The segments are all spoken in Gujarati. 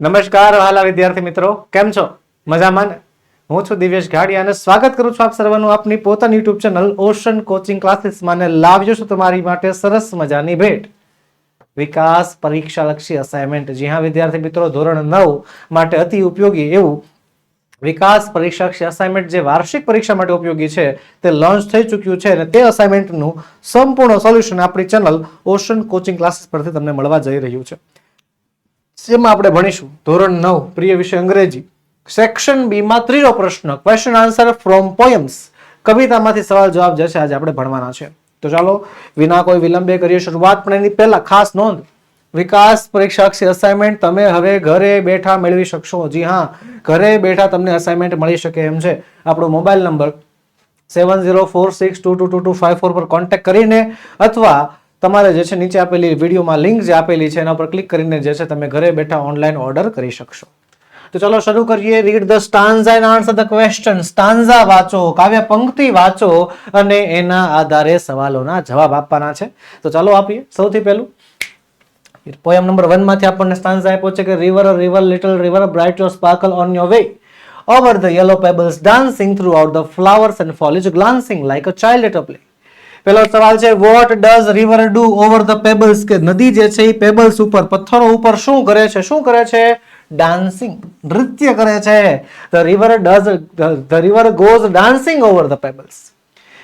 નમસ્કાર વહાલા વિદ્યાર્થી મિત્રો. કેમ છો? મજામાં? હું છું દિવ્યેશ ઘાડિયા અને સ્વાગત કરું છું આપ સર્વનું આપની પોતાની યુટ્યુબ ચેનલ ઓશન કોચિંગ ક્લાસીસમાં ને લાવ્યો છું તમારી માટે સરસ મજાની ભેટ. વિકાસ પરીક્ષા લક્ષી અસાઇનમેન્ટ જી હા, વિદ્યાર્થી મિત્રો, ધોરણ નવ માટે અતિ ઉપયોગી એવું વિકાસ પરીક્ષા લક્ષી અસાઇનમેન્ટ જે વાર્ષિક પરીક્ષા માટે ઉપયોગી છે, તે લોન્ચ થઈ ચૂક્યું છે અને તે અસાઇનમેન્ટનું સંપૂર્ણ સોલ્યુશન આપણી ચેનલ ઓશન કોચિંગ ક્લાસીસ પરથી તમને મળવા જઈ રહ્યું છે. જેમાં આપણે ભણીશું. ધોરણ નવ, પ્રિય વિષય અંગ્રેજી. સેક્શન બીમાં ત્રીજો પ્રશ્ન ક્વેશ્ચન આન્સર ફ્રોમ પોયમ્સ કવિતામાંથી સવાલ જવાબ જશે, આજે આપણે ભણવાના છે. તો ચાલો, વિના કોઈ વિલંબે કરીએ શરૂઆત, પણ એની પહેલા ખાસ નોંધ. વિકાસ પરીક્ષાક્ષી અસાઇનમેન્ટ તમે હવે ઘરે બેઠા મેળવી શકશો. જી હા, ઘરે બેઠા તમને અસાઇનમેન્ટ મળી શકે એમ છે. આપણો mobile number seven zero four six two two two two five four પર કોન્ટેક્ટ કરીને અથવા તમારે જે છે નીચે આપેલી વિડીયોમાં લિંક જે આપેલી છે એના પર ક્લિક કરીને જે છે તમે ઘરે બેઠા ઓનલાઈન ઓર્ડર કરી શકશો. તો ચલો શરૂ કરીએ. Read the stanza and answer the question stanza વાંચો, કાવ્ય પંક્તિ વાંચો અને એના આધારે સવાલોના જવાબ આપવાના છે. તો ચાલો આપીએ. સૌથી પહેલું પોયમ નંબર વનમાંથી આપણને સ્ટાન્ઝા આપ્યો છે કે river river little river bright your sparkle on your way over yellow pebbles dancing through throughout the flowers and glancing glancing a a child at a play સવાલ છે what does river do over the pebbles કે નદી જે છે એ પેબલ્સ ઉપર, પથ્થરો ઉપર શું કરે છે? શું કરે છે? ડાન્સિંગ નૃત્ય કરે છે. The river does the river goes dancing over the pebbles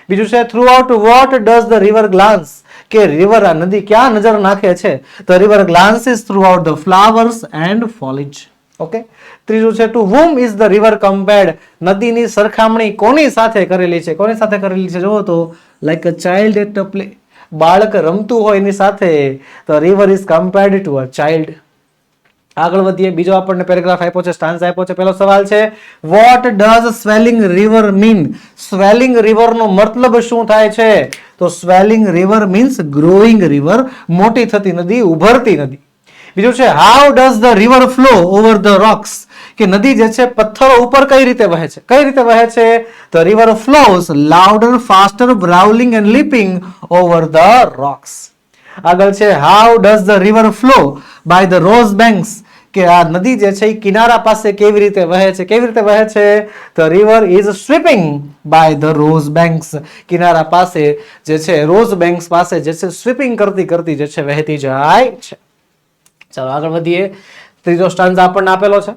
બીજું છે throughout what does the river glance કે રિવર આ નદી ક્યાં નજર નાખે છે? The river glances throughout the flowers and foliage okay ત્રીજું છે to whom is the river compared નદીની સરખામણી કોની સાથે કરેલી છે? કોની સાથે કરેલી છે? જુઓ તો like a child at a play બાળક રમતું હોય એની સાથે, તો river is compared to a child આગળ વધીએ, બીજો આપણને પેરેગ્રાફ આપ્યો છે સ્ટાન્સ આપ્યો છે. પહેલો સવાલ છે what does swelling river mean swelling river નો મતલબ શું થાય છે? તો swelling river means growing river મોટી થતી નદી, ઉભરતી નદી. બીજું છે how does the river flow over the rocks કે નદી જે છે, પથ્થરો ઉપર કઈ રીતે વહે છે? કઈ રીતે વહે છે? The river flows louder faster brawling and leaping over the rocks આગળ છે how does the river flow by the rose banks કે આ નદી જે છે, એ કિનારા પાસે કેવી રીતે વહે છે? કેવી રીતે વહે છે? The river is sweeping by the rose banks કિનારા પાસે જે છે રોઝ બેંક્સ પાસે જે છે સ્વીપિંગ કરતી કરતી જે છે, વહેતી જાય છે. ચાલો આગળ વધીએ. ત્રીજો સ્ટાન્સ આપણને આપેલો છે.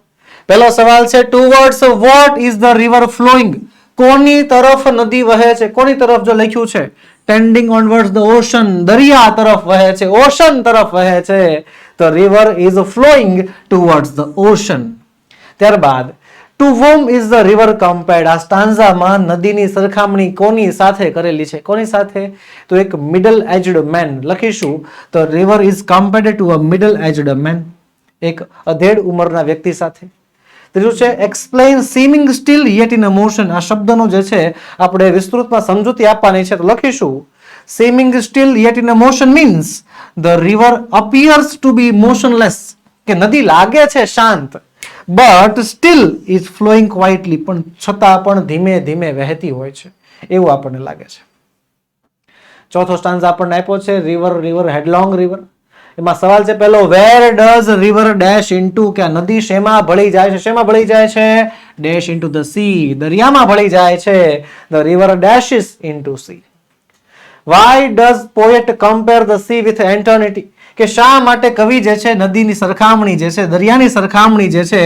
પહેલો સવાલ છે towards what is the river flowing કોની તરફ નદી વહે છે? કોની તરફ જો લખ્યું છે ટેન્ડિંગ ઓનવર્ડ્સ ધ ઓશન દરિયા તરફ વહે છે, ઓશન તરફ વહે છે. તો river is flowing towards the ocean ત્યારબાદ to whom is the river compared આ સ્ટાન્ઝામાં નદીની સરખામણી કોની સાથે કરેલી છે? કોની સાથે? તો એક મિડલ એજડ મેન લખીશું. તો river is compared to a middle aged man એક અધેડ ઉંમરના વ્યક્તિ સાથે. ત્રીજું છે explain seeming still yet in motion આ શબ્દનો જે છે, આપણે વિસ્તૃતમાં સમજૂતી આપવાની છે. તો લખીશું. Seeming still yet in motion means the river appears to be motionless કે નદી લાગે છે શાંત. But still is flowing quietly પણ છતાં પણ ધીમે ધીમે વહેતી હોય છે. એવું આપણને લાગે છે. ચોથો સ્ટાન્સ આપણને આપ્યો છે રિવર રિવર હેડલોંગ રિવર એમાં સવાલ છે પહેલો where does river dash into કે નદી શેમાં ભળી જાય છે? શેમાં ભળી જાય છે? ડેશ ઇન્ટુ ધ સી દરિયામાં ભળી જાય છે. The river dashes into sea why does poet compare the sea with eternity કે શા માટે કવિ જે છે નદીની સરખામણી જે છે, દરિયાની સરખામણી જે છે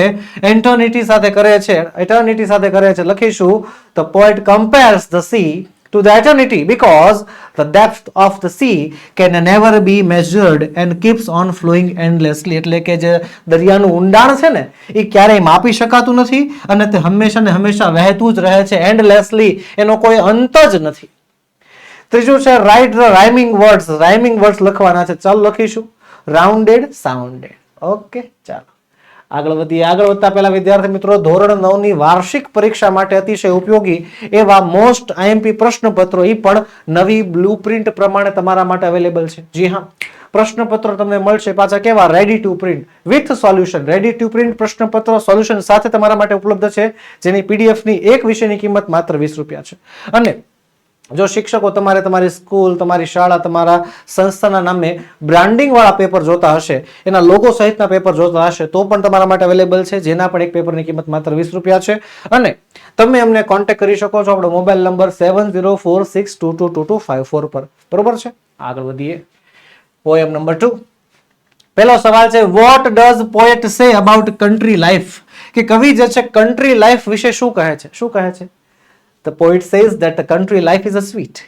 એન્ટર્નિટી સાથે કરે છે, એટર્નિટી સાથે કરે છે, લખીશું the poet compares the sea to the eternity because the depth of the sea can never be measured and keeps on flowing endlessly. એટલે કે જે દરિયાનું ઊંડાણ છે ને, એ ક્યારેય માપી શકાતું નથી અને તે હંમેશા ને હંમેશા વહેતું જ રહે છે એન્ડલેસલી એનો કોઈ અંત જ નથી. ત્રીજું છે write the rhyming words rhyming words લખવાના છે. ચાલ લખીશું. રાઉન્ડેડ સાઉન્ડેડ ઓકે ચાલો. આગળ વધીએ. આગળ વધતા પહેલા વિદ્યાર્થી મિત્રો, ધોરણ નવની વાર્ષિક પરીક્ષા માટે અતિશય ઉપયોગી એવા મોસ્ટ આઈએમપી પ્રશ્નપત્રો. એ પણ નવી બ્લુપ્રિન્ટ પ્રમાણે તમારા માટે અવેલેબલ છે. જી હા. પ્રશ્નપત્રો તમને મળશે પાછા કેવા? Ready to print with solution ready to print પ્રશ્નપત્રો solution સાથે તમારા માટે ઉપલબ્ધ છે, જેની પીડીએફની એક વિષયની કિંમત માત્ર વીસ રૂપિયા છે. અને જો શિક્ષકો તમારે તમારી સ્કૂલ, તમારી શાળા, તમારા સંસ્થાના નામે બ્રાન્ડિંગવાળા પેપર જોતા હશે, એના લોગો સહિતના પેપર જોતા હશે, તો પણ તમારા માટે અવેલેબલ છે, જેના પણ એક પેપરની કિંમત માત્ર વીસ રૂપિયા છે. અને તમે અમને કોન્ટેક્ટ કરી શકો છો આપણો mobile number seven zero four six two two two two five four પર. બરોબર છે? આગળ વધીએ. પોએમ નંબર ટુ પહેલો સવાલ છે what does poet say about country life કે કવિ જે છે કન્ટ્રી લાઈફ વિશે શું કહે છે? શું કહે છે? The poet says that the country life is a sweet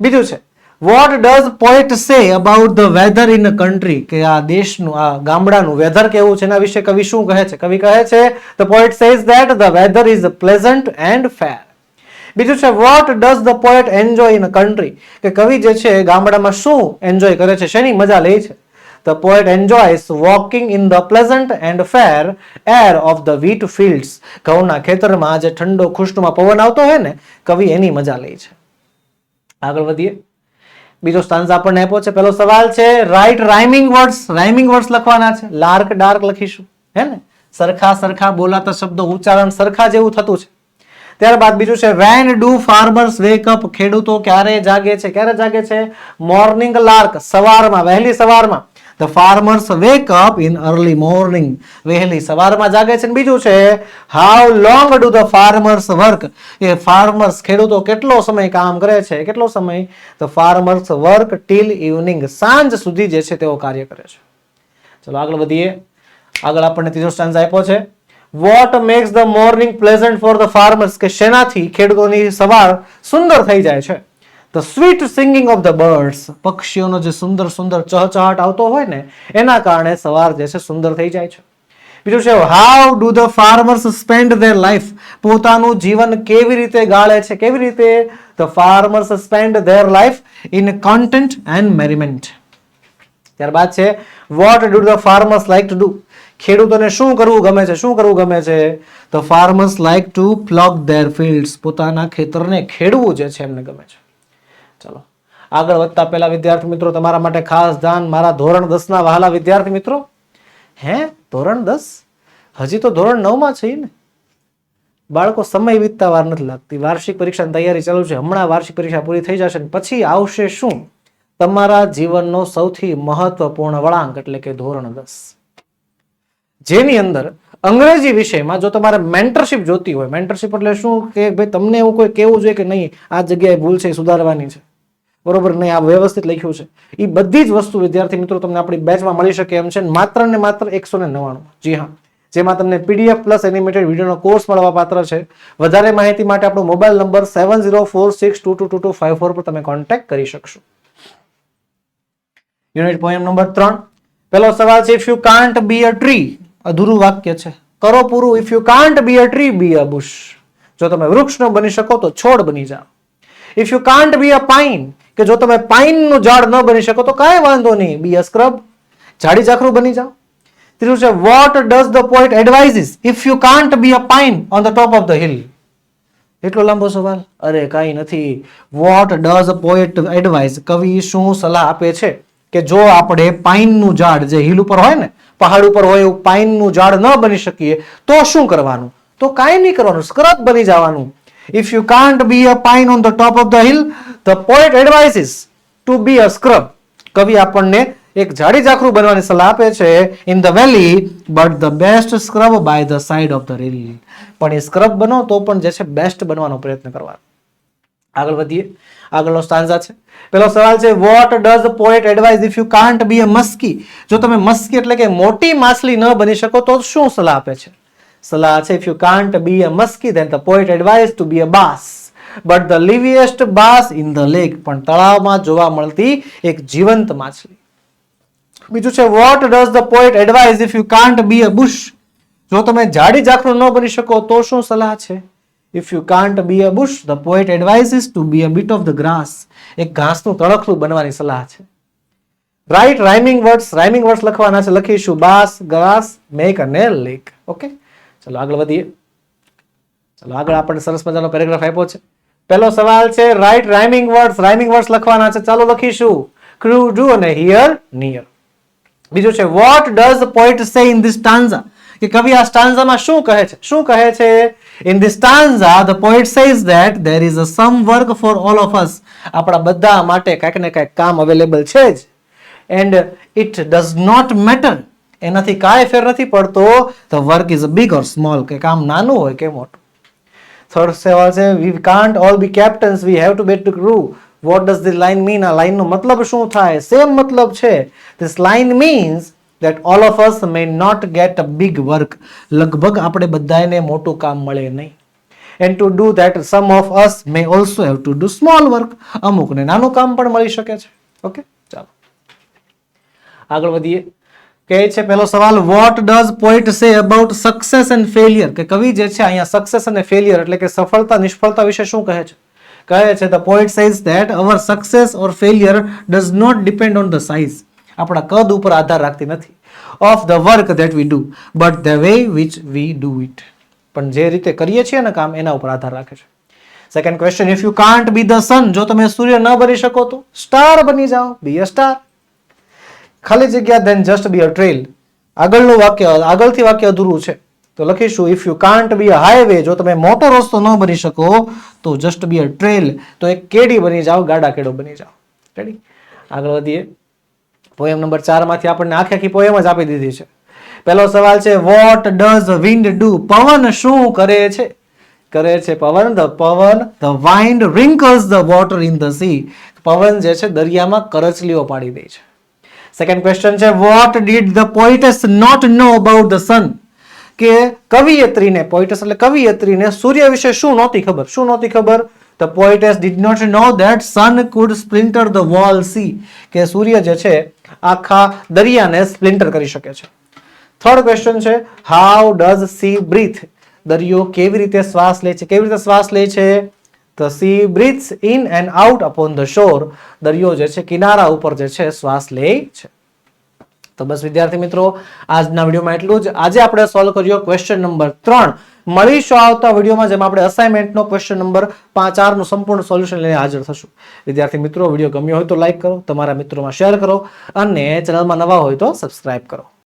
બીજું છે what does poet say about the weather in a country કે આ દેશનું, આ ગામડાનું વેધર કેવું છે? એના વિશે કવિ શું કહે છે? કવિ કહે છે the poet says that the weather is pleasant and fair બીજું છે what does the poet enjoy in a country કે કવિ જે છે ગામડામાં શું એન્જોય કરે છે? શેની મજા લે છે? The poet enjoys walking in the pleasant and fair air of the wheat fields ઘઉંના ખેતરમાં જે ઠંડો ખુશ્નુમાં પવન આવતો હોય ને, કવિ એની મજા લે છે. આગળ વધીએ. બીજો સ્ટાન્સ આપણને આપ્યો છે. પેલો સવાલ છે write rhyming words rhyming words લખવાના છે. લાર્ક ડાર્ક લખીશું. હે ને? સરખા સરખા બોલાતા શબ્દો ઉચ્ચારણ સરખા જેવું થતું છે. ત્યારબાદ બીજું છે when do farmers wake up ખેડૂતો ક્યારે જાગે છે? ક્યારે જાગે છે? મોર્નિંગ લાર્ક સવારમાં, વહેલી સવારમાં. The farmers wake up in early morning વહેલી સવારમાં જાગે છે બીજું છે how long do the farmers work A farmers ખેડૂતો કેટલો સમય કામ કરે છે? કેટલો સમય the farmers work till evening સાંજ સુધી જે છે તેઓ કાર્ય કરે છે. ચલો આગળ વધીએ. આગળ આપણને ત્રીજો સ્ટાન્સ આપ્યો છે. What makes the morning pleasant for the farmers કે શેનાથી ખેડૂતોની સવાર સુંદર થઈ જાય છે? The sweet singing of the birds પક્ષીઓનો જે સુંદર સુંદર ચહચહાટ આવતો હોય ને, એના કારણે સવાર જે છે સુંદર થઈ જાય છે. બીજું છે how do the farmers spend their life પોતાનું જીવન કેવી રીતે ગાળે છે? કેવી રીતે the farmers spend their life in content and merriment ત્યારબાદ છે what do the farmers like to do ખેડૂતોને શું કરવું ગમે છે? શું કરવું ગમે છે? The farmers like to plug their fields પોતાના ખેતરને ખેડવું જે છે એમને ગમે છે. ચલો. આગળ વધતા પહેલા વિદ્યાર્થી મિત્રો, તમારા માટે ખાસ ધ્યાન મારા ધોરણ દસના વહાલા વિદ્યાર્થી મિત્રો. હે, ધોરણ દસ? હજી તો ધોરણ નવમાં છે ને? બાળકો, સમય વીતતા વાર નથી લાગતી. વાર્ષિક પરીક્ષાની તૈયારી ચાલુ છે. હમણાં વાર્ષિક પરીક્ષા પૂરી થઈ જશે પછી આવશે શું? તમારા જીવનનો સૌથી મહત્વપૂર્ણ વળાંક એટલે કે ધોરણ દસ. જેની અંદર અંગ્રેજી વિષયમાં જો તમારે મેન્ટરશિપ જોતી હોય મેન્ટરશિપ એટલે શું? કે ભાઈ, તમને એવું કોઈ કેવું જોઈએ કે નહીં, આ જગ્યાએ ભૂલ છે સુધારવાની છે. બરોબર? નહીં આ વ્યવસ્થિત લખ્યું છે. એ બધી જ વસ્તુ, વિદ્યાર્થી મિત્રો, તમને આપણી બેચમાં મળી શકે એમ છે. માત્ર ને માત્ર એકસો ને નવ્વાણું. જી હા. જેમાં તમને પીડીએફ પ્લસ એનિમેટેડ વિડીયોનો કોર્સ મળવા પાત્ર છે. વધારે માહિતી માટે આપણો mobile number seven zero four six two two two two five four પર તમે કોન્ટેક્ટ કરી શકશો. યુનિટ પોઈન્ટ નંબર ત્રણ. પહેલો સવાલ છે if you can't be a tree અધૂરું વાક્ય છે. કરો પૂરું. If you can't be a tree be a bush જો તમે વૃક્ષ ન બની શકો તો છોડ બની જાઓ. If you can't be a pine કે જો તમે પાઇનનું ઝાડ ન બની શકો તો કાંઈ વાંધો નહીં. બી અ સ્ક્રબ ઝાડી ઝાખરું બની જાઓ. ત્રીજું છે what does the poet advises if you can't be a pine on the top of the hill એટલો લાંબો સવાલ? અરે, કાંઈ નથી. વોટ ડઝ પોઈટ એડવાઇઝ કવિ શું સલાહ આપે છે? કે જો આપણે પાઇનનું ઝાડ જે હિલ ઉપર હોય ને, પહાડ ઉપર હોય એવું પાઇનનું ઝાડ ન બની શકીએ, તો શું કરવાનું? તો કાંઈ નહીં કરવાનું. સ્ક્રબ બની જવાનું. If you can't be a pine on the top of the hill the poet advises to be a scrub કવિ આપણને એક જાડી ઝાખરું બનવાની સલાહ આપે છે in the valley but the best scrub by the side of the rill પણ એ સ્ક્રબ બનો તો પણ જે છે બેસ્ટ બનવાનો પ્રયત્ન કરવાનો. આગળ વધીએ. આગળનો સ્ટાન્ઝા છે. પેલો સવાલ છે what does poet advise if you can't be a muskie જો તમે મસ્કી એટલે કે મોટી માછલી ન બની શકો તો શું સલાહ આપે છે? સલાહ છે if you can't be a muskie then the poet advise to be a bass but the liveliest bass in the lake પણ તળાવમાં જોવા મળતી એક જીવંત માછલી. બીજું છે what does the poet advise if you can't be a bush જો તમે જાડી ઝાખરું ન બની શકો, તો શું સલાહ છે? If you can't be a bush the poet advises to be a bit of the grass એક ઘાસનું તળખલું બનવાની સલાહ છે. Write rhyming words rhyming words લખવાના છે. લખીશું બાસ ગ્રાસ મેક અને લેક ઓકે ચલો આગળ વધીએ. ચલો આગળ આપણને સરસ મજાનો પેરેગ્રાફ આપ્યો છે. પહેલો સવાલ છે write rhyming words rhyming words લખવાના છે. ચાલો લખીશું. ક્રુ ડુ અને હિયર નિયર બીજું છે what does poet say in this stanza કે કવિ આ સ્ટાન્ઝામાં શું કહે છે? શું કહે છે? In the stanza the poet says that there is a some work for all of us આપણા બધા માટે કંઈક ને કાંઈક કામ અવેલેબલ છે જ. And it does not matter એનાથી કાંઈ ફેર નથી પડતો. The work is big or small કે કામ નાનું હોય કે મોટું. થર્ડ સવાલ છે we can't all be captains we have to bet to crew what does the line mean આ લાઇનનો મતલબ શું થાય? સેમ મતલબ છે. This line means that all of us may not get a big work લગભગ આપણે બધાને મોટું કામ મળે નહીં. And to do that some of us may also have to do small work અમુકને નાનું કામ પણ મળી શકે છે. ઓકે ચાલો. આગળ વધીએ. કહે છે, પહેલો સવાલ what does point say about success and failure કે કવિ જે છે અહીંયા સક્સેસ અને ફેલિયર એટલે કે સફળતા, નિષ્ફળતા વિશે શું કહે છે? કહે છે the point says that our success or failure does not depend on the size આપણા કદ ઉપર આધાર રાખતી નથી. Of the work that we do but the way which we do it પણ જે રીતે કરીએ છીએ ને કામ, એના ઉપર આધાર રાખે છે. Second question if you can't be the sun જો તમે સૂર્ય ન બની શકો તો સ્ટાર બની જાઓ. બી અ સ્ટાર ખાલી જગ્યા then just be a trail આગળનું વાક્ય, આગળથી વાક્ય અધૂરું છે. તો લખીશું if you can't be a highway જો તમે મોટો રસ્તો ન બની શકો, તો જસ્ટ બી અ ટ્રેલ તો એક કેડી બની જાઓ, ગાડા કેડો બની જાઓ. રેડી આગળ વધીએ. પોએમ નંબર ચારમાંથી આપણને આખી આખી પોએમ જ આપી દીધી છે. પહેલો સવાલ છે વોટ ડઝ વિન્ડ ડુ પવન શું કરે છે? કરે છે પવન ધ પવન the wind wrinkles the water in the sea પવન જે છે દરિયામાં કરચલીઓ પાડી દે છે. સેકન્ડ ક્વેશ્ચન છે what did the poetess not know about the sun કે કવિયત્રીને પોઇટસ એટલે કવિયત્રીને સૂર્ય વિશે શું નહોતી ખબર? શું નહોતી ખબર? The poetess did not know that sun could splinter the whole sea કે સૂર્ય જે છે, આખા દરિયાને સ્પ્લિન્ટર કરી શકે છે. થર્ડ ક્વેશ્ચન છે હાઉ ડઝ સી બ્રીથ દરિયો કેવી રીતે શ્વાસ લે છે? કેવી રીતે શ્વાસ લે છે? The sea breathes in and out upon the shore દરિયો જે છે, કિનારા ઉપર જે છે, શ્વાસ લે છે. તો બસ વિદ્યાર્થી મિત્રો, આજના વિડીયોમાં એટલું જ. આજે આપણે સોલ્વ કર્યો ક્વેશ્ચન નંબર ત્રણ. મળીશું આવતા વિડીયોમાં, જેમાં આપણે અસાઇનમેન્ટનો ક્વેશ્ચન નંબર પાંચ ચારનું સંપૂર્ણ સોલ્યુશન લઈને હાજર થશું. વિદ્યાર્થી મિત્રો, વીડિયો ગમ્યો હોય તો લાઇક કરો, તમારા મિત્રોમાં શેર કરો અને ચેનલમાં નવા હોય તો સબસ્ક્રાઇબ કરો.